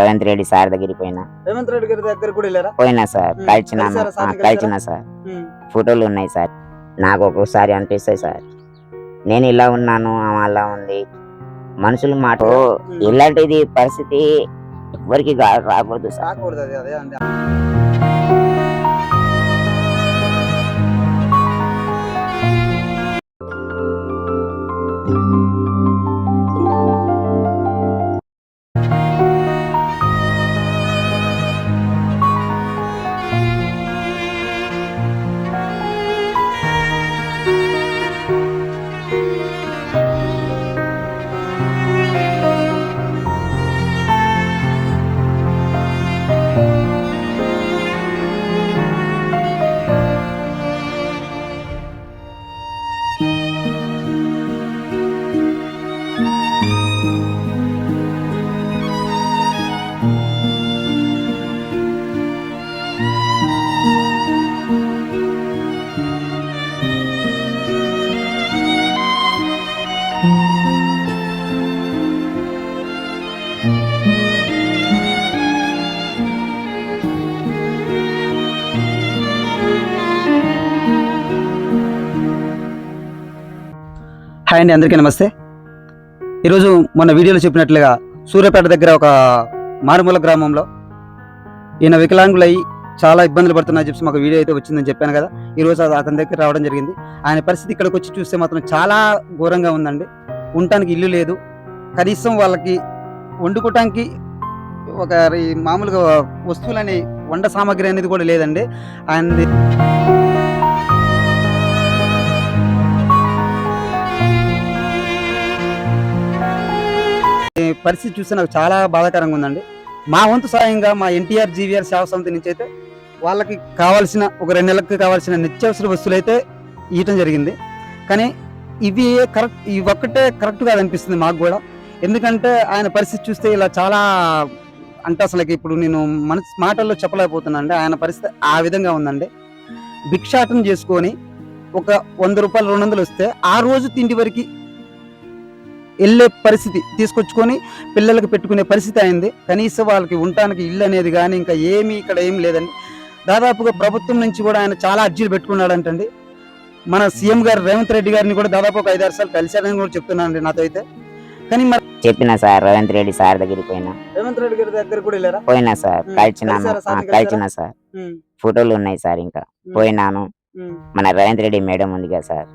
Revanth Reddy sir దగ్గరికి పోయినా. రేవంత్ రెడ్డి గారి దగ్గర కూడా వెళ్ళారా? పోయినా సార్. కలిసిన? కలిసిన సార్. ఫోటోలు ఉన్నాయి సార్. నాకు ఒక్కొక్కసారి అనిపిస్తాయి సార్. నేను ఇలా ఉన్నాను ఆమె అలా ఉంది. మనుషుల మాట. ఇలాంటిది పరిస్థితి ఎవరికి రాకూడదు సార్. హాయ్ అండి అందరికీ నమస్తే. ఈరోజు మొన్న వీడియోలో చెప్పినట్లుగా సూర్యాపేట దగ్గర ఒక మారుమూల గ్రామంలో ఈయన వికలాంగులై చాలా ఇబ్బందులు పడుతున్నా చెప్పి మాకు వీడియో అయితే వచ్చిందని చెప్పాను కదా. ఈరోజు అది అతని దగ్గర రావడం జరిగింది. ఆయన పరిస్థితి ఇక్కడికి వచ్చి చూస్తే మాత్రం చాలా ఘోరంగా ఉందండి. ఉండటానికి ఇల్లు లేదు. కనీసం వాళ్ళకి వండుకోవటానికి ఒక మామూలుగా వస్తువులని వంట సామాగ్రి అనేది కూడా లేదండి. ఆయనది పరిస్థితి చూస్తే నాకు చాలా బాధాకరంగా ఉందండి. మా వంతు సాయంగా మా ఎన్టీఆర్ జీవీఆర్ సేవా సమితి నుంచి అయితే వాళ్ళకి కావాల్సిన ఒక రెండు నెలలకు కావాల్సిన నిత్యావసర వస్తువులు అయితే ఇవ్వటం జరిగింది. కానీ ఇవి కరెక్ట్ ఇవి ఒక్కటే కరెక్ట్ కాదు అనిపిస్తుంది మాకు కూడా. ఎందుకంటే ఆయన పరిస్థితి చూస్తే ఇలా చాలా అంటే అసలు ఇప్పుడు నేను మన మాటల్లో చెప్పలేకపోతున్నాను అండి ఆయన పరిస్థితి ఆ విధంగా ఉందండి. భిక్షాటం చేసుకొని ఒక వంద రూపాయలు రెండు వందలు వస్తే ఆ రోజు తిండి వరకు వెళ్ళే పరిస్థితి తీసుకొచ్చుకొని పిల్లలకి పెట్టుకునే పరిస్థితి అయింది. కనీసం వాళ్ళకి ఉండటానికి ఇల్లు అనేది కానీ ఇంకా ఏమీ ఇక్కడ ఏం లేదండి. దాదాపుగా ప్రభుత్వం నుంచి కూడా ఆయన చాలా అర్జీలు పెట్టుకున్నాడంటండి. మన సీఎం గారు రేవంత్ రెడ్డి గారిని కూడా దాదాపు ఒక ఐదారు సార్లు కలిశాడని కూడా చెప్తున్నానండి నాతో అయితే కానీ మరి చెప్పిన సార్ రేవంత్ రెడ్డి సార్ దగ్గరికి పోయినా. రేవంత్ రెడ్డి గారి దగ్గర కూడా వెళ్ళారా? పోయినా సార్ ఉమ్, కలిసిన సార్. ఫోటోలు ఉన్నాయి సార్ ఇంకా. పోయినాను. మన రేవంత్ రెడ్డి మేడం ఉంది కదా సార్.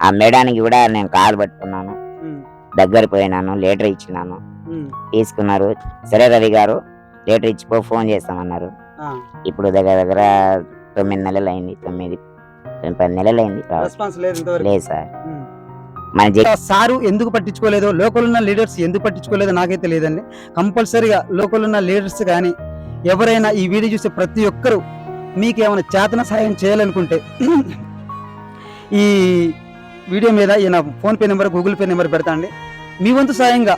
ఆ. మేడానికి కూడా నేను కాల్ పట్టుకున్నాను. దగ్గర పోయినాను లెటర్ ఇచ్చినాను. తీసుకున్నారు. సరే రవి గారు లెటర్ ఇచ్చిపో ఫోన్ చేస్తామన్నారు. ఇప్పుడు దగ్గర దగ్గర తొమ్మిది నెలలు అయింది తొమ్మిది పది నెలలు అయింది లేదు ఇంతవరకు. లేదు సార్. మన సారు ఎందుకు పట్టించుకోలేదు? లోకల్ ఉన్న లీడర్స్ ఎందుకు పట్టించుకోలేదో? నాకైతే లేదండి. కంపల్సరీగా లోకల్ ఉన్న లీడర్స్ కానీ ఎవరైనా ఈ వీడియో చూసే ప్రతి ఒక్కరూ మీకు ఏమైనా చేతన సాయం చేయాలనుకుంటే ఈ వీడియో మీద ఈయన PhonePe number Google Pay number పెడతా అండి. మీ వంతు సాయంగా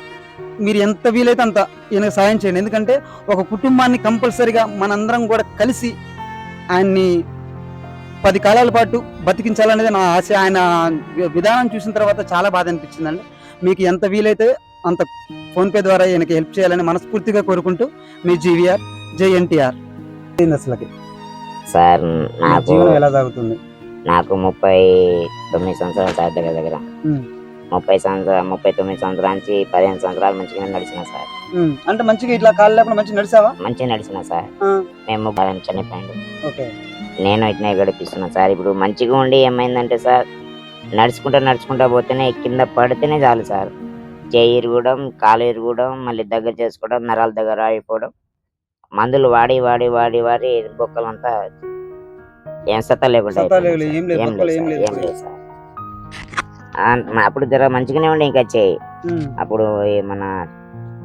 మీరు ఎంత వీలైతే అంత ఈయనకు సాయం చేయండి. ఎందుకంటే ఒక కుటుంబాన్ని కంపల్సరీగా మనందరం కూడా కలిసి ఆయన్ని పది కాలాల పాటు బతికించాలనేది నా ఆశ. ఆయన విధానం చూసిన తర్వాత చాలా బాధ అనిపించిందండి. మీకు ఎంత వీలైతే అంత ఫోన్పే ద్వారా ఈయనకి హెల్ప్ చేయాలని మనస్ఫూర్తిగా కోరుకుంటూ మీ జీవీఆర్ జై ఎన్టీఆర్. అసలుకి? సార్ నాకు జీవనం ఎలా సాగుతుంది? నాకు ముప్పై తొమ్మిది సంవత్సరాలు సార్ దగ్గర దగ్గర. ముప్పై సంవత్సరాలు ముప్పై తొమ్మిది సంవత్సరాల నుంచి పదిహేను సంవత్సరాలు మంచిగా నడిచిన సార్. అంటే మంచిగా ఇట్లా కాళ్ళు లేకుండా మంచిగా నడిచావా? మంచిగా నడిచిన సార్. మేము చనిపోయిండు ఓకే. నేను ఇట్నే గడిపిస్తున్నా సార్. ఇప్పుడు మంచిగా ఉండి ఏమైందంటే సార్ నడుచుకుంటా నడుచుకుంటా పోతేనే కింద పడితేనే చాలు సార్. చేయి ఇరగడం కాలు ఇరగడం మళ్ళీ దగ్గర చేసుకోవడం నరాల దగ్గర ఆగిపోవడం మందులు వాడి వాడి వాడి వాడి బొక్కలంతా ఏం సత్తా లేకుండా. ఏం లేదు, సార్, అప్పుడు జర మంచిగానే ఉండే ఇంకా చేయి అప్పుడు మన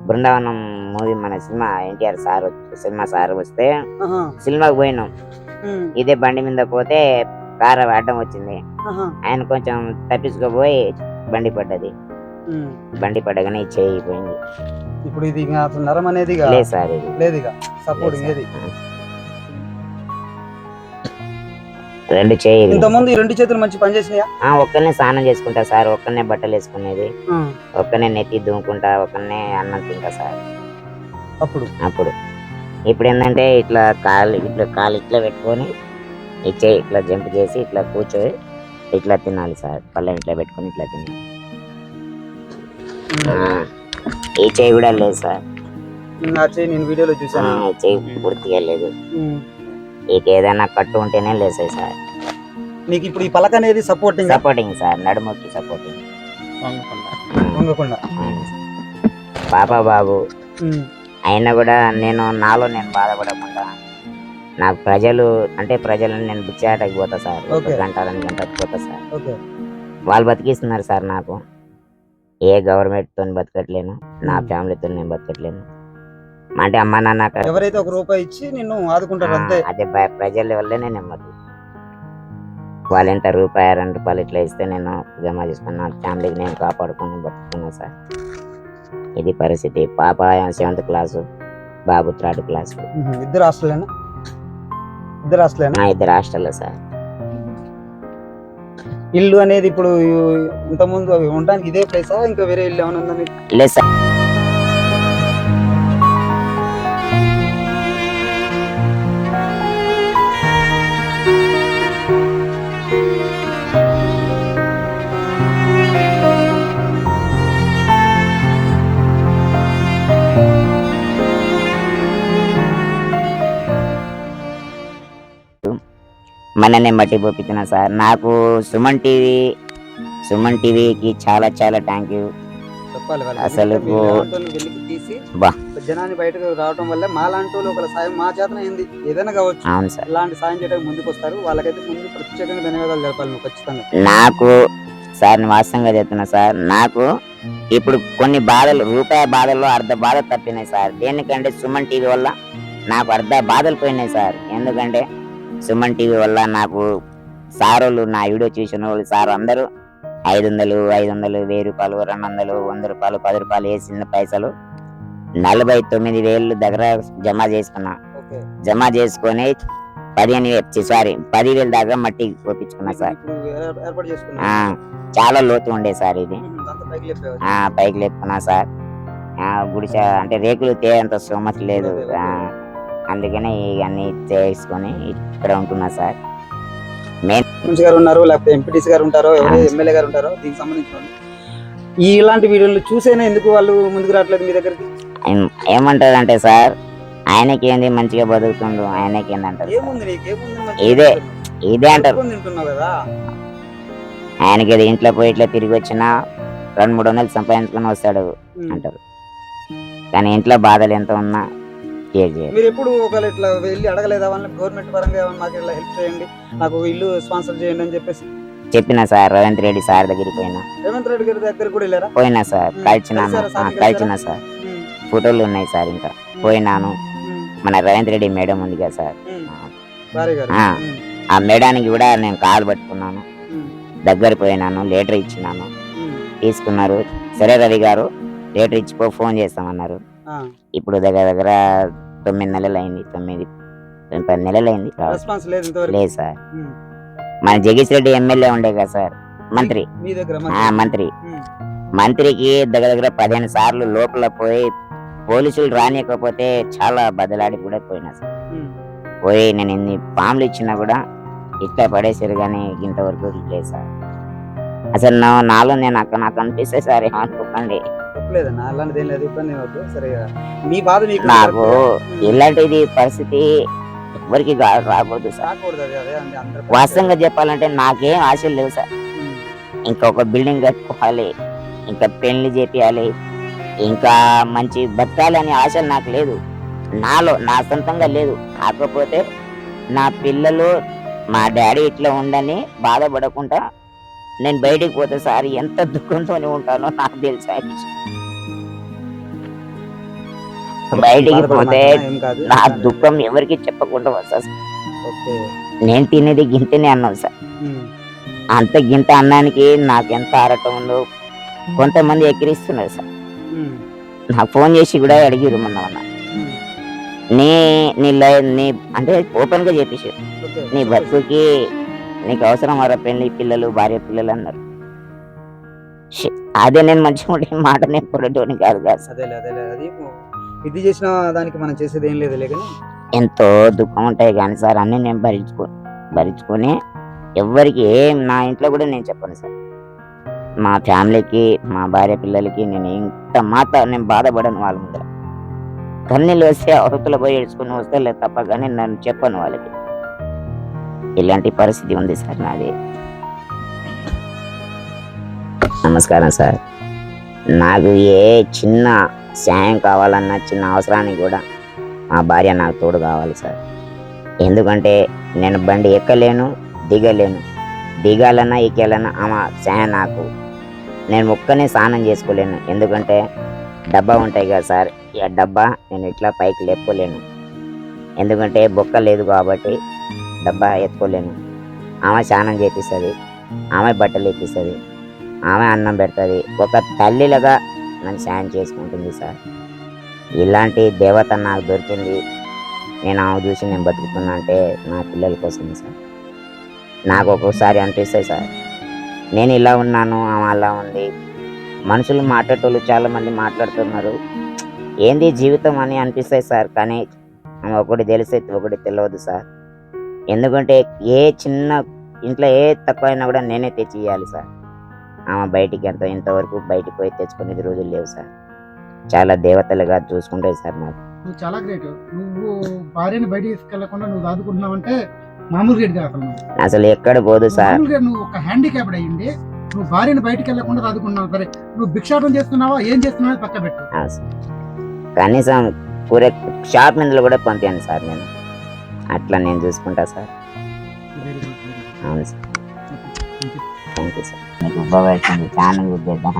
బృందావనం మూవీ మన cinema NTR sir cinema sir వస్తే సినిమాకి పోయినాం. ఇదే బండి మీద పోతే కారు అడ్డం వచ్చింది. ఆయన కొంచెం తప్పించుకోపోయి బండి పడ్డది. బండి పడగానే ఈ చేయి పోయింది. ఇప్పుడు ఇది నరం అనేది లేదు సార్ ఇది. లేదు ఇక. రెండు చేయి ఇంత ముందు ఈ రెండు చేతులు మంచి పని చేసినాయా? ఆ, ఒక్కనే స్నానం చేసుకుంటా సార్ ఒక్కనే బట్టలు వేసుకునేది. ఒక్కనే నెత్తి దుమ్ముకుంటా ఒక్కనే అన్నం తింటా సార్. అప్పుడు? అప్పుడు. ఇప్పుడు ఏంటంటే ఇట్లా కాలు ఇట్లా కాలు ఇట్లా పెట్టుకొని ఈ చేయి ఇట్లా జంప్ చేసి ఇట్లా కూర్చొని ఇట్లా తినాలి సార్. పళ్ళని ఇట్లా పెట్టుకొని ఇట్లా తినాలి. ఆ, ఈ చేయి కూడా లేదు సార్. నా చేయి నేను వీడియోలో ఆ, చూసాను ఈ చేయి పూర్తిగా లేదు. ఇక ఏదైనా కట్టు ఉంటేనే లేసాయి సార్. నీకు ఇప్పుడు ఈ పలక అనేది సపోర్టింగ్ సపోర్టింగ్ సార్ నడుముకి సపోర్టింగ్ వంగకుండా. పాప బాబు. అయినా కూడా నేను నాలో నేను బాధపడకుండా నాకు ప్రజలు అంటే ప్రజలను నేను బిచ్చాటకి పోతా సార్. ఒక. గంట రెండు గంటలకు పోతా సార్. వాళ్ళు బతికిస్తున్నారు సార్ నాకు. ఏ గవర్నమెంట్తో బతకట్లేను నా. ఫ్యామిలీతో నేను బతకట్లేను. అంటే అమ్మ నాన్న ఎవరైతే ఒక రూపాయి ఇచ్చి నిన్ను ఆదుకుంటారు అంతే. అదే ప్రజల వల్లనే నెమ్మది వాళ్ళు ఎంత రూపాయి రెండు రూపాయలు ఇట్లా ఇస్తే నేను జమ చేసుకుని నా ఫ్యామిలీకి నేను కాపాడుకొని బతుకుతున్నా సార్. ఇది పరిస్థితి. పాప సెవెంత్ క్లాసు బాబు థర్డ్ క్లాసు. ఇద్దరు హాస్టలేనా? ఇద్దరు హాస్టలేనా? ఇద్దరు హాస్టల్లో సార్. ఇల్లు అనేది ఇప్పుడు ఇంత ముందు అవి ఉండడానికి ఇదే ప్లేసా ఇంకా వేరే ఇల్లు ఏమైనా ఉందా మీకు? లేదు సార్. మననే మట్టి పోపించిన సార్. నాకు సుమన్ టీవీ సుమన్ టీవీకి చాలా చాలా థ్యాంక్ యూ. అసలు బా. జనాన్ని బయటకు రావడం వల్ల మా లాంటి ఒకళ్ళ సాయం మా చేతన ఏంది ఏదైనా కావచ్చు. అవును సార్. ఇలాంటి సాయం చేయడానికి ముందుకు వస్తారు. వాళ్ళకైతే ముందు ప్రత్యేకంగా ధన్యవాదాలు తెలపాలి నువ్వు ఖచ్చితంగా. నాకు సార్ వాస్తవంగా చెప్తున్నా సార్. నాకు ఇప్పుడు కొన్ని బాధలు రూపాయి బాధల్లో అర్ధ బాధ తప్పినాయి సార్. దేనికంటే సుమన్ టీవీ వల్ల నాకు అర్ధ బాధలు పోయినాయి సార్. ఎందుకంటే సుమన్ టీవీ వల్ల నాకు సారోళ్ళు నా వీడియో చూసిన వాళ్ళు సార్ అందరూ ఐదు వందలు ఐదు వందలు వెయ్యి రూపాయలు రెండు వందలు వంద రూపాయలు పది రూపాయలు వేసిన పైసలు నలభై తొమ్మిది వేలు దగ్గర జమ చేసుకున్నా. జమ చేసుకొని పదిహేను సారీ పదివేలు దాకా మట్టి పోపించుకున్నా సార్. చాలా లోతు ఉండే సార్ ఇది. పైకి లేపుకున్నా సార్. గుడిసె అంటే రేకులు తేంత స్తోమత లేదు. అందుకనే ఇవన్నీ చేసుకొని ఇక్కడ ఉంటున్నా సార్ సర్పంచ్ గారు ఉన్నారు లేకపోతే ఎంపీటీసీ గారు ఉంటారో ఎవరు. ఎమ్మెల్యే గారు ఉంటారో దీనికి సంబంధించిన. ఈ ఇలాంటి వీడియోలు చూసేనే ఎందుకు వాళ్ళు ముందుకు రావట్లేదు మీ దగ్గరికి ఏం- ఏమంటారంటే సార్ ఆయనకి ఏంది మంచిగా బతుకుతుండు ఆయనకి ఏంది అంటారు సార్. ఏముంది నీకు ఏముంది మంచిగా ఇదే. ఇదే అంటారు ఆయనకి ఇంట్లో పోయి ఇట్లా తిరిగి వచ్చినా రెండు మూడు వందలు సంపాదించుకొని వస్తాడు. అంటారు కానీ ఇంట్లో బాధలు ఎంత ఉన్నా మీరు ఎప్పుడు ఒకవేళ ఇట్లా వెళ్ళి అడగలేదా వాళ్ళని? గవర్నమెంట్ పరంగా ఏమన్నా మాకు ఇట్లా హెల్ప్ చేయండి. నాకు ఇల్లు స్పాన్సర్ చేయండి అని చెప్పేసి. చెప్పిన సార్ రేవంత్ రెడ్డి సార్ దగ్గరికి పోయినా. రేవంత్ రెడ్డి గారి దగ్గర కూడా వెళ్ళారా? పోయినా సార్ కలిసినాను కలిసినా సార్. ఫోటోలు ఉన్నాయి సార్ ఇంకా. పోయినాను. మన రేవంత్ రెడ్డి మేడం ఉంది కదా సార్. ఆ. మేడానికి కూడా నేను కాలు పట్టుకున్నాను. దగ్గర పోయినాను లెటర్ ఇచ్చినాను. తీసుకున్నారు. సరే రవి గారు లెటర్ ఇచ్చిపో ఫోన్ చేస్తామన్నారు. ఇప్పుడు దగ్గర దగ్గర తొమ్మిది నెలలు అయింది తొమ్మిది పది నెలలు అయింది. రెస్పాన్స్ లేదు ఇంతవరకు. లేదు సార్. మన జగీష్ రెడ్డి ఎమ్మెల్యే ఉండే కదా సార్ మంత్రి. మీ దగ్గర ఆ మంత్రి. మంత్రికి దగ్గర దగ్గర పదిహేను సార్లు లోపల పోయి పోలీసులు రానియకపోతే చాలా బదలాడి కూడా పోయినా సార్. ఉమ్. పోయి నేను ఎన్ని పాములు ఇచ్చినా కూడా ఇట్లా పడేసారు కానీ ఇంతవరకు లేదు సార్. అసలు నా నాలో నేను అక్కడ నాకు అనిపిస్తే సార్ ఏమనుకోకండి. తప్పలేదన్న అలాంటిది ఏం లేదు. ఇబ్బంది సరే మీ బాధ మీకు నాకు. ఇలాంటిది పరిస్థితి ఎవరికి రాకూడదు సార్. రాకూడదు అది అదే అండి. అందరి వాస్తవంగా చెప్పాలంటే నాకేం ఆశలు లేవు సార్. ఇంకొక బిల్డింగ్ కట్టుకోవాలి ఇంకా పెళ్ళి చేపియాలి ఇంకా మంచి బతకాలి అనే ఆశలు నాకు లేదు. నాలో నా సొంతంగా లేదు. కాకపోతే నా పిల్లలు మా డాడీ ఇట్లా ఉండని బాధపడకుండా నేను బయటికి పోతే సార్ ఎంత దుఃఖంతోనే ఉంటానో నాకు తెలుసు. బయటికి పోతే నా దుఃఖం ఎవరికి చెప్పకుండా వస్తా సార్. నేను తినేది గింతనే అన్నాను సార్. అంత గింత అన్నానికి నాకు ఎంత ఆరటం ఉందో కొంతమంది ఎక్కిరిస్తున్నారు సార్. నాకు ఫోన్ చేసి కూడా అడిగిరు మొన్న మొన్న. నీ నీ నీ అంటే ఓపెన్గా చెప్పేసి నీ బతుకుకి నీకు అవసరం వారా పెళ్ళి పిల్లలు భార్య పిల్లలు అన్నారు. అదే నేను మంచిగా మాట నేను పొరటోని కాదు కాదు ఇది చేసిన దానికి మనం చేసేది ఏం లేదు కానీ. ఎంతో దుఃఖం ఉంటాయి కానీ సార్ అన్నీ నేను భరించుకో భరించుకొని ఎవరికి ఏం నా ఇంట్లో కూడా నేను చెప్పను సార్. మా ఫ్యామిలీకి మా భార్య పిల్లలకి నేను ఇంత మాత నేను బాధపడను వాళ్ళ ముందర. కన్నీళ్ళు వస్తే అవతల పోయి ఏడ్చుకుని వస్తే లేదు తప్ప కానీ నన్ను చెప్పను వాళ్ళకి. ఇలాంటి పరిస్థితి ఉంది సార్ నాది. నమస్కారం సార్. నాకు ఏ చిన్న సాయం కావాలన్నా చిన్న అవసరానికి కూడా మా భార్య నాకు తోడు కావాలి సార్. ఎందుకంటే నేను బండి ఎక్కలేను దిగలేను. దిగాలన్నా ఎక్కాలన్నా ఆమె సాయం నాకు. నేను ఒక్కనే స్నానం చేసుకోలేను. ఎందుకంటే డబ్బా ఉంటాయి కదా సార్ ఈ డబ్బా నేను ఇట్లా పైకి లేపుకోలేను. ఎందుకంటే బొక్క లేదు కాబట్టి డబ్బా ఎత్తుకోలేను. ఆమె స్నానం చేపిస్తుంది ఆమె బట్టలు ఎక్కిస్తుంది ఆమె అన్నం పెడుతుంది. ఒక తల్లిలాగా నన్ను సాయం చేసుకుంటుంది సార్. ఇలాంటి దేవత నాకు దొరికింది. నేను ఆమె చూసి నేను బతుకుతున్నా అంటే నా పిల్లల కోసం సార్. నాకు ఒక్కొక్కసారి అనిపిస్తాయి సార్. నేను ఇలా ఉన్నాను ఆమె అలా ఉంది. మనుషులు మాట్లాడేటోళ్ళు చాలామంది మాట్లాడుతున్నారు. ఏంది జీవితం అని అనిపిస్తాయి సార్ కానీ ఆమె ఒకటి తెలిసే ఒకటి తెలియదు సార్. ఎందుకంటే ఏ చిన్న ఇంట్లో ఏ తక్కువ అయినా కూడా నేనే తెచ్చి ఇవ్వాలి సార్. ఆమె బయటికి ఎంత ఇంతవరకు బయటికి పోయి తెచ్చుకునేది రోజులు లేవు సార్. చాలా దేవతలుగా చూసుకుంటాయి సార్ నాకు నువ్వు చాలా గ్రేట్ నువ్వు భార్యని బయట తీసుకెళ్ళకుండా నువ్వు దాదుకుంటున్నావంటే మామూలు గేట్ కాదు అసలు ఎక్కడ పోదు సార్. నువ్వు ఒక హ్యాండిక్యాప్డ్ అయ్యింది నువ్వు భార్యని బయటికి వెళ్ళకుండా దాదుకుంటున్నావు. సరే నువ్వు భిక్షాటం చేస్తున్నావా? ఏం చేస్తున్నావా పక్క పెట్టు. కనీసం కూర షాప్ మీద కూడా పంపాను సార్ నేను. అట్లా నేను చూసుకుంటా సార్. అవును సార్. థ్యాంక్ యూ సార్ మీకు ఉపయోగించింది చాలా యూజ్ చేద్దాం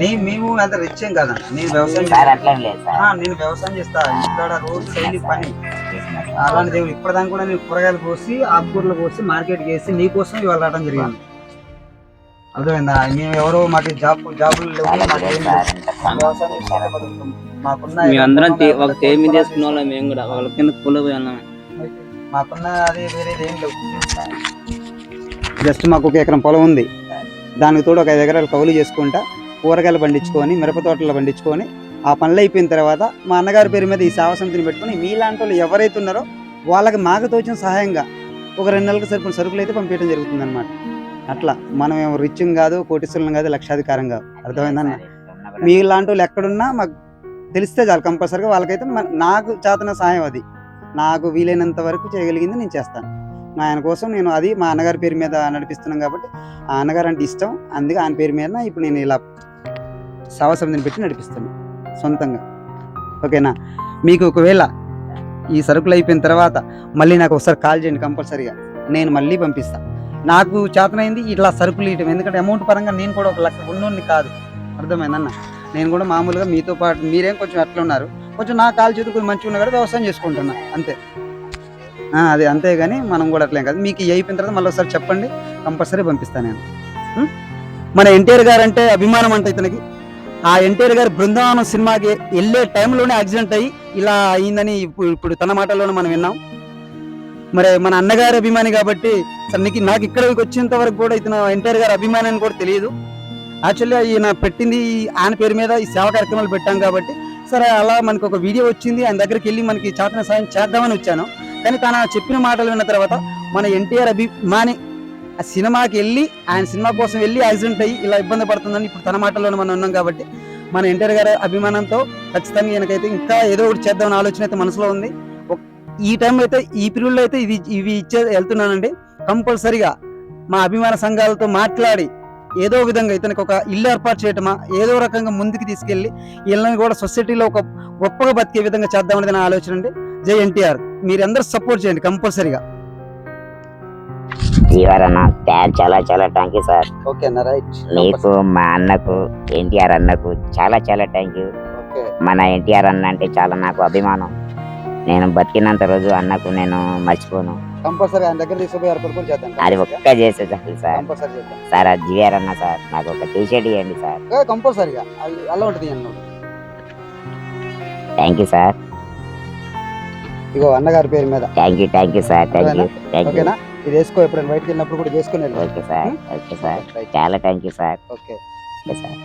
నీ- మేము అంత రిచ్ ఏం కదా నేను వ్యవసాయం సార్ అట్లా ఏం లేదు ఆ, సార్ నేను వ్యవసాయం చేస్తా. ఇక్కడ రోజు డైలీ పని. అలాంటి దేవుడు ఇప్పటిదాకా కూడా నేను కూరగాయలు కోసి ఆకుకూరలు కోసి మార్కెట్ చేసి నీకోసం ఇవాళ రావడం జరిగింది. అర్థమైందా? మేము ఎవరో మాకు జాబ్ జాబులు లేవు వ్యవసాయం. మాకున్న మేమందరం ఒక చేసుకున్న వాళ్ళం మేము కూడా. వాళ్ళ కింద కూలపోయి ఉన్నాం. మాకున్న అది వేరేది ఏం లేవు. జస్ట్ మాకు ఒక ఎకరం పొలం ఉంది. దానికి తోడు ఒక ఐదు ఎకరాలు కౌలు చేసుకుంటా కూరగాయలు పండించుకొని మిరప తోటలు పండించుకొని ఆ పనులు అయిపోయిన తర్వాత మా అన్నగారి పేరు మీద ఈ సేవా సమితిని పెట్టుకొని మీలాంటి వాళ్ళు ఎవరైతే ఉన్నారో వాళ్ళకి మాకు తోచిన సహాయంగా ఒక రెండు నెలలకు సరిపోయిన సరుకులు అయితే పంపించడం జరుగుతుంది అనమాట అట్లా మనం ఏమో రిచ్ కాదు కోటీశ్వరులం కాదు లక్షాధికారం కాదు. అర్థమైందన్న మీలాంటి వాళ్ళు ఎక్కడున్నా మాకు తెలిస్తే చాలు కంపల్సరీగా వాళ్ళకైతే నాకు చేతన సహాయం అది. నాకు వీలైనంత వరకు చేయగలిగింది నేను చేస్తాను. మా ఆయన కోసం నేను అది మా అన్నగారి పేరు మీద నడిపిస్తున్నాం కాబట్టి ఆ అన్నగారు అంటే ఇష్టం. అందుకే ఆయన పేరు మీద ఇప్పుడు నేను ఇలా సేవా సమితిని పెట్టి నడిపిస్తాను సొంతంగా. ఓకేనా? మీకు ఒకవేళ ఈ సరుకులు అయిపోయిన తర్వాత మళ్ళీ నాకు ఒకసారి కాల్ చేయండి కంపల్సరీగా. నేను మళ్ళీ పంపిస్తాను నాకు చేతనైంది ఇట్లా సరుకులు ఇవ్వటం. ఎందుకంటే అమౌంట్ పరంగా నేను కూడా ఒక లక్ష ఉన్నోడిని కాదు. అర్థమైందన్న నేను కూడా మామూలుగా మీతో పాటు మీరేం కొంచెం ఎట్లా ఉన్నారు కొంచెం నా కాల్ చేతులు కొంచెం మంచిగా ఉన్నా కూడా వ్యవసాయం చేసుకుంటున్నా. అంతే. అదే అంతే కానీ మనం కూడా అట్లేం కాదు. మీకు అయిపోయిన తర్వాత మళ్ళీ ఒకసారి చెప్పండి. కంపల్సరీ పంపిస్తాను నేను. మన ఎన్టీఆర్ గారు అంటే అభిమానం అంటే ఇతనికి. ఆ ఎన్టీఆర్ గారు బృందావనం సినిమాకి వెళ్ళే టైంలోనే యాక్సిడెంట్ అయ్యి ఇలా అయిందని ఇప్పుడు ఇప్పుడు తన మాటల్లోనే మనం విన్నాం. మరి మన అన్నగారి అభిమాని కాబట్టి నీకు నాకు ఇక్కడికి వచ్చేంత వరకు కూడా ఇతను ఎన్టీఆర్ గారు అభిమాని అని కూడా తెలియదు. యాక్చువల్లీ ఈయన పెట్టింది ఆయన పేరు మీద ఈ సేవా కార్యక్రమాలు పెట్టాం కాబట్టి సరే అలా మనకు ఒక వీడియో వచ్చింది. ఆయన దగ్గరికి వెళ్ళి మనకి చేతన సాయం చేద్దామని వచ్చాను. కానీ తన చెప్పిన మాటలు విన్న తర్వాత మన ఎన్టీఆర్ అభిమాని ఆ సినిమాకి వెళ్ళి ఆయన సినిమా కోసం వెళ్ళి యాక్సిడెంట్ అయ్యి ఇలా ఇబ్బంది పడుతుందని ఇప్పుడు తన మాటల్లోనే మనం ఉన్నాం కాబట్టి మన ఎన్టీఆర్ గారి అభిమానంతో ఖచ్చితంగా ఈయనకైతే ఇంకా ఏదో ఒకటి చేద్దామని ఆలోచన అయితే మనసులో ఉంది. ఈ టైం అయితే ఈ పీరియడ్లో అయితే ఇది ఇవి ఇచ్చే వెళ్తున్నానండి. కంపల్సరిగా మా అభిమాన సంఘాలతో మాట్లాడి ఏదో విధంగా ఇతనికి ఒక ఇల్లు ఏర్పాటు చేయటమా ఏదో రకంగా ముందుకు తీసుకెళ్ళి వీళ్ళని కూడా సొసైటీలో ఒక గొప్పగా బతికే విధంగా చేద్దామనేది నా ఆలోచన అండి. జై ఎన్టీఆర్. మీరందరూ సపోర్ట్ చేయండి కంపల్సరీగా. జీవారన్న థ్యాంక్ చాలా చాలా థ్యాంక్ యూ సార్. ఓకే అన్న రైట్. మీకు మా అన్నకు ఎన్టీఆర్ అన్నకు చాలా చాలా థ్యాంక్ యూ. ఓకే. మన ఎన్టీఆర్ అన్న అంటే చాలా నాకు అభిమానం. నేను బతికినంత రోజు అన్నకు నేను మర్చిపోను. కంపల్సరీ ఆయన దగ్గర తీసుకుపోయి అది ఒక్క చేసే చాలు సార్. సార్ అది జీఆర్ అన్న సార్ నాకు ఒక టీ షర్ట్ ఇవ్వండి సార్. ఏ, కంపల్సరీగా. అలా ఉంటుంది అన్న థ్యాంక్ యూ సార్. ఇగో అన్నగారి పేరు మీద. Thank you thank you sir thank you thank you ఓకేనా? ఇది వేసుకో ఎప్పుడైనా బయటకు వెళ్ళినప్పుడు కూడా చేసుకుని వెళ్ళు. Okay sir okay sir. చాలా thank you sir okay okay sir